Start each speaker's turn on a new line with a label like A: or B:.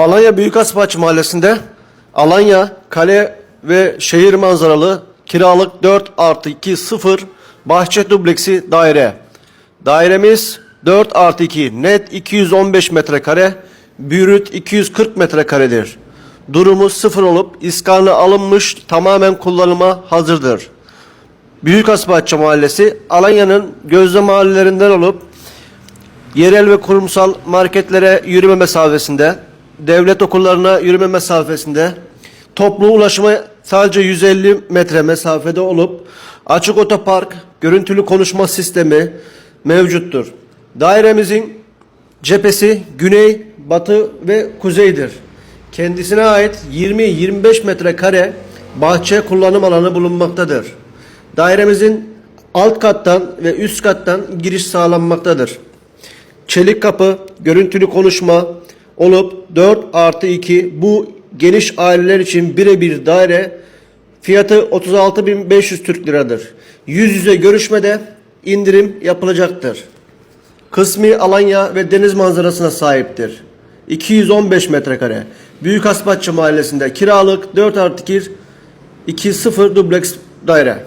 A: Alanya Büyükaspaç Mahallesi'nde Alanya kale ve şehir manzaralı kiralık 4 artı 2 0 bahçe dubleksi daire. Dairemiz 4 artı 2 net 215 metrekare, bürüt 240 metrekaredir. Durumu sıfır olup iskanı alınmış tamamen kullanıma hazırdır. Büyükaspaççı Mahallesi Alanya'nın gözde mahallelerinden olup yerel ve kurumsal marketlere yürüme mesafesinde, devlet okullarına yürüme mesafesinde, toplu ulaşıma sadece 150 metre mesafede olup açık otopark, görüntülü konuşma sistemi mevcuttur. Dairemizin cephesi güney, batı ve kuzeydir. Kendisine ait 20-25 metrekare bahçe kullanım alanı bulunmaktadır. Dairemizin alt kattan ve üst kattan giriş sağlanmaktadır. Çelik kapı, görüntülü konuşma olup 4 artı 2 bu geniş aileler için birebir daire fiyatı 36.500 Türk liradır. Yüz yüze görüşmede indirim yapılacaktır. Kısmi Alanya ve deniz manzarasına sahiptir. 215 metrekare. Büyük Hasbatçı Mahallesi'nde kiralık 4 artı 2 2 0 dubleks daire.